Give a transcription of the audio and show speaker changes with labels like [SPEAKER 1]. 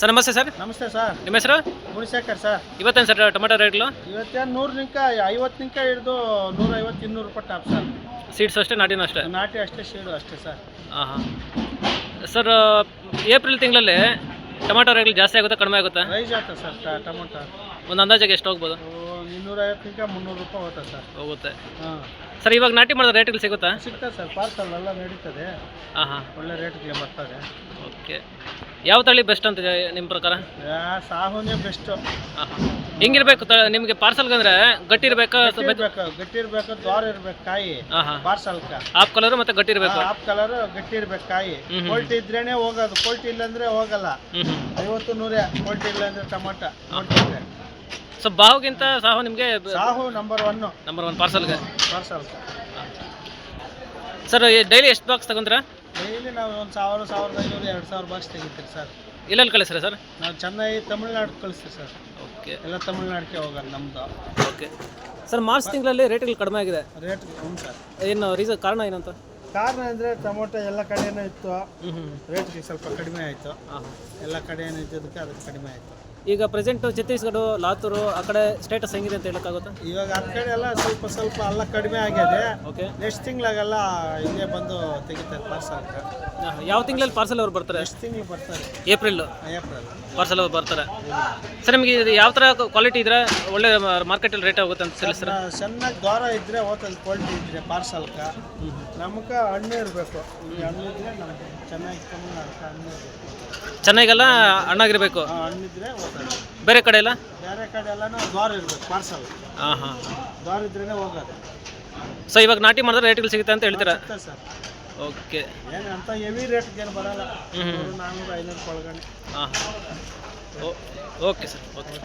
[SPEAKER 1] Sir ನಮಸ್ತೆ sir.
[SPEAKER 2] ನಮಸ್ತೆ sir.
[SPEAKER 1] ನಿಮ್ಮ ಹೆಸರು?
[SPEAKER 2] ಗುಣಶೇಖರ್ ಸರ್.
[SPEAKER 1] ಇವತ್ತೇನು ಸರ್ ಟೊಮೆಟೊ ರೇಟ್ಲು
[SPEAKER 2] ಇವತ್ತೇನು ನೂರು ನಿಂಕ ಐವತ್ತು ನಿಂಕ ಹಿಡಿದು ನೂರ ಐವತ್ತು ಇನ್ನೂರು ರೂಪಾಯಿ ಟಾಪ್ ಸರ್.
[SPEAKER 1] ಸೀಡ್ಸ್ ಅಷ್ಟೇ ನಾಟಿನ ಅಷ್ಟೇ?
[SPEAKER 2] ನಾಟಿ ಅಷ್ಟೇ ಸೀಡು ಅಷ್ಟೇ ಸರ್.
[SPEAKER 1] ಹಾಂ ಹಾಂ ಸರ್ ಏಪ್ರಿಲ್ ತಿಂಗಳಲ್ಲಿ ಟೊಮೆಟೊ ರೇಟ್ ಜಾಸ್ತಿ ಆಗುತ್ತಾ ಕಡಿಮೆ ಆಗುತ್ತಾ?
[SPEAKER 2] ರೈಸ್ ಆಗ್ತದೆ ಸರ್ ಟ- ಟೊಮೊಟೊ?
[SPEAKER 1] ಒಂದು ಅಂದಾಜಿಗೆ ಎಷ್ಟು ಹೋಗ್ಬೋದು?
[SPEAKER 2] ಇನ್ನೂರೈವತ್ತು ನಿಂಕ ಮುನ್ನೂರು ರೂಪಾಯಿ ಹೋಗುತ್ತೆ ಸರ್.
[SPEAKER 1] ಹೋಗುತ್ತೆ.
[SPEAKER 2] ಹಾಂ.
[SPEAKER 1] ಸರ್ ಇವಾಗ ನಾಟಿ ಮಾಡಿದ ರೇಟ್ಗಳು ಸಿಗುತ್ತಾ?
[SPEAKER 2] ಸಿಗ್ತದೆ ಸರ್ ಪಾರ್ಸಲ್ ಎಲ್ಲ ನಡೀತದೆ.
[SPEAKER 1] ಹಾಂ ಹಾಂ
[SPEAKER 2] ಒಳ್ಳೆ ರೇಟ್ಗೆ ಬರ್ತದೆ
[SPEAKER 1] ಓಕೆ. ಯಾವ ತಳಿ ಬೆಸ್ಟ್ ಅಂತ ನಿಮ್ಮ ಪ್ರಕಾರ?
[SPEAKER 2] ಸಾಹುನೇ ಬೆಸ್ಟು
[SPEAKER 1] ಹೆಂಗಿರ್ಬೇಕು ತ ನಿಮಗೆ ಪಾರ್ಸಲ್ಗೆ ಅಂದರೆ ಗಟ್ಟಿ ಇರಬೇಕಾ
[SPEAKER 2] ಗಟ್ಟಿ ಇರ್ಬೇಕು ಗಟ್ಟಿ ಇರ್ಬೇಕು ದ್ವಾರ ಇರ್ಬೇಕು ಕಾಯಿ
[SPEAKER 1] ಹಾಂ ಹಾಂ
[SPEAKER 2] ಪಾರ್ಸಲ್ಕ
[SPEAKER 1] ಹಾಫ್ ಕಲರು ಮತ್ತು ಗಟ್ಟಿ ಇರ್ಬೇಕು.
[SPEAKER 2] ಹಾಫ್ ಕಲರ್ ಗಟ್ಟಿ ಇರ್ಬೇಕು ಕಾಯಿ.
[SPEAKER 1] ಹ್ಮ್ ಹ್ಮ್.
[SPEAKER 2] ಕ್ವಾಲಿಟಿ ಇದ್ರೇನೆ ಹೋಗೋದು. ಕೋಲ್ಟಿ ಇಲ್ಲಂದ್ರೆ ಹೋಗಲ್ಲ.
[SPEAKER 1] ಹ್ಞೂ
[SPEAKER 2] ಐವತ್ತು ನೂರೇ. ಕೋಲ್ಟಿ ಇಲ್ಲ ಅಂದ್ರೆ ಟೊಮಟ
[SPEAKER 1] ಸೊ ಬಾಹುಗಿಂತ ಸಾಹು ನಿಮಗೆ
[SPEAKER 2] Sahu number one
[SPEAKER 1] number one ಪಾರ್ಸಲ್ಗೆ
[SPEAKER 2] parcel
[SPEAKER 1] sir daily ಎಷ್ಟು ಬಾಕ್ಸ್ ತಗೊಂತೀರಾ
[SPEAKER 2] ಡೈಲಿ ನಾವು ಒಂದು ಸಾವಿರ ಸಾವಿರದ ಐನೂರು ಎರಡು ಸಾವಿರ ಬಾಕ್ಸ್ ತೆಗಿತೀರಿ ಸರ್
[SPEAKER 1] ಎಲ್ಲೆಲ್ಲಿ ಕಳಿಸ್ರಿ ಸರ್
[SPEAKER 2] ನಾವು ಚೆನ್ನೈ ತಮಿಳ್ನಾಡು ಕಳಿಸ್ತೀವಿ ಸರ್
[SPEAKER 1] ಓಕೆ
[SPEAKER 2] ಎಲ್ಲ ತಮಿಳ್ನಾಡಿಗೆ ಹೋಗಲ್ಲ ನಮ್ದು.
[SPEAKER 1] ಓಕೆ ಸರ್ ಮಾರ್ಚ್ ತಿಂಗಳಲ್ಲಿ ರೇಟ್ಗಳು ಕಡಿಮೆ ಆಗಿದೆ.
[SPEAKER 2] ರೇಟ್ ಹ್ಞೂ ಸರ್
[SPEAKER 1] ಏನು ರೀಸನ್ ಕಾರಣ ಏನಂತ?
[SPEAKER 2] ಕಾರಣ ಅಂದರೆ ಟೊಮೊಟೊ ಎಲ್ಲ ಕಡೆಯೂ ಇತ್ತು. ರೇಟ್ಗೆ ಸ್ವಲ್ಪ ಕಡಿಮೆ ಆಯಿತು. ಎಲ್ಲ ಕಡೆಯೂ ಏನು ಇದ್ದದಕ್ಕೆ ಅದಕ್ಕೆ ಕಡಿಮೆ ಆಯಿತು.
[SPEAKER 1] ಈಗ ಪ್ರೆಸೆಂಟ್ ಛತ್ತೀಸ್ಗಢ ಲಾತೂರು ಆ ಕಡೆ ಸ್ಟೇಟಸ್ ಹೆಂಗಿದೆ ಅಂತ ಹೇಳಕ್ಕಾಗುತ್ತಾ?
[SPEAKER 2] ಇವಾಗ ಆ ಕಡೆ ಎಲ್ಲ ಸ್ವಲ್ಪ ಸ್ವಲ್ಪ ಎಲ್ಲ ಕಡಿಮೆ ಆಗಿದೆ.
[SPEAKER 1] ಓಕೆ
[SPEAKER 2] ನೆಕ್ಸ್ಟ್ ತಿಂಗಳಾಗೆಲ್ಲ ಇಲ್ಲೇ ಬಂದು ತೆಗಿತಾರೆ ಪಾರ್ಸಲ್
[SPEAKER 1] ಯಾವ ತಿಂಗಳಲ್ಲಿ ಪಾರ್ಸಲ್ ಅವ್ರು ಬರ್ತಾರೆ?
[SPEAKER 2] ನೆಕ್ಸ್ಟ್ ತಿಂಗಳು ಬರ್ತಾರೆ.
[SPEAKER 1] ಏಪ್ರಿಲ್
[SPEAKER 2] ಏಪ್ರಿಲ್
[SPEAKER 1] ಪಾರ್ಸಲ್ ಅವ್ರು ಬರ್ತಾರೆ. ಸರ್ ನಿಮಗೆ ಇದು ಯಾವ ಥರ ಕ್ವಾಲಿಟಿ ಇದ್ರೆ ಒಳ್ಳೆ ಮಾರ್ಕೆಟಲ್ಲಿ ರೇಟ್ ಆಗುತ್ತೆ ಅಂತ ತಿಳಿಸ್ತಾರೆ
[SPEAKER 2] ಚೆನ್ನಾಗಿ ದ್ವಾರ ಇದ್ರೆ ಹೋಟೆಲ್ ಕ್ವಾಲಿಟಿ ಇದ್ರೆ ಪಾರ್ಸಲ್ಕ ನಮಗೆ ಹಣ್ಣು ಇರಬೇಕು. ಈ ಹಣ್ಣು ಇದ್ರೆ ನಮಗೆ ಚೆನ್ನಾಗಿ ತಮಿಳ್ನಾಡ್ಕ ಹಣ್ಣು
[SPEAKER 1] ಚೆನ್ನಾಗೆಲ್ಲ ಹಣ್ಣಾಗಿರ್ಬೇಕು.
[SPEAKER 2] ಹಣ್ಣಿದ್ರೆ
[SPEAKER 1] ಬೇರೆ ಕಡೆ ಎಲ್ಲ?
[SPEAKER 2] ಬೇರೆ ಕಡೆ ಎಲ್ಲಾನು ದ್ವಾರ ಇರಬೇಕು ಪಾರ್ಸಲ್
[SPEAKER 1] ಹಾಂ ಹಾಂ
[SPEAKER 2] ದ್ವಾರ ಇದ್ರೇನೆ ಹೋಗೋದು.
[SPEAKER 1] ಸೊ ಇವಾಗ ನಾಟಿ ಮಾಡಿದ್ರೆ ರೇಟ್ಗಳು ಸಿಗುತ್ತೆ ಅಂತ ಹೇಳ್ತೀರಾ
[SPEAKER 2] ಸಿಗ್ತದೆ ಸರ್.
[SPEAKER 1] ಓಕೆ
[SPEAKER 2] ಏನು ಅಂತ ಹೆವಿ ರೇಟ್ಗೆ ಏನು ಬರಲ್ಲ.
[SPEAKER 1] ಹ್ಮ್.
[SPEAKER 2] ನೂರು ನಾನ್ನೂರು ಐನೂರು ಒಳಗಡೆ
[SPEAKER 1] ಹಾಂ ಓಕೆ ಸರ್ ಓಕೆ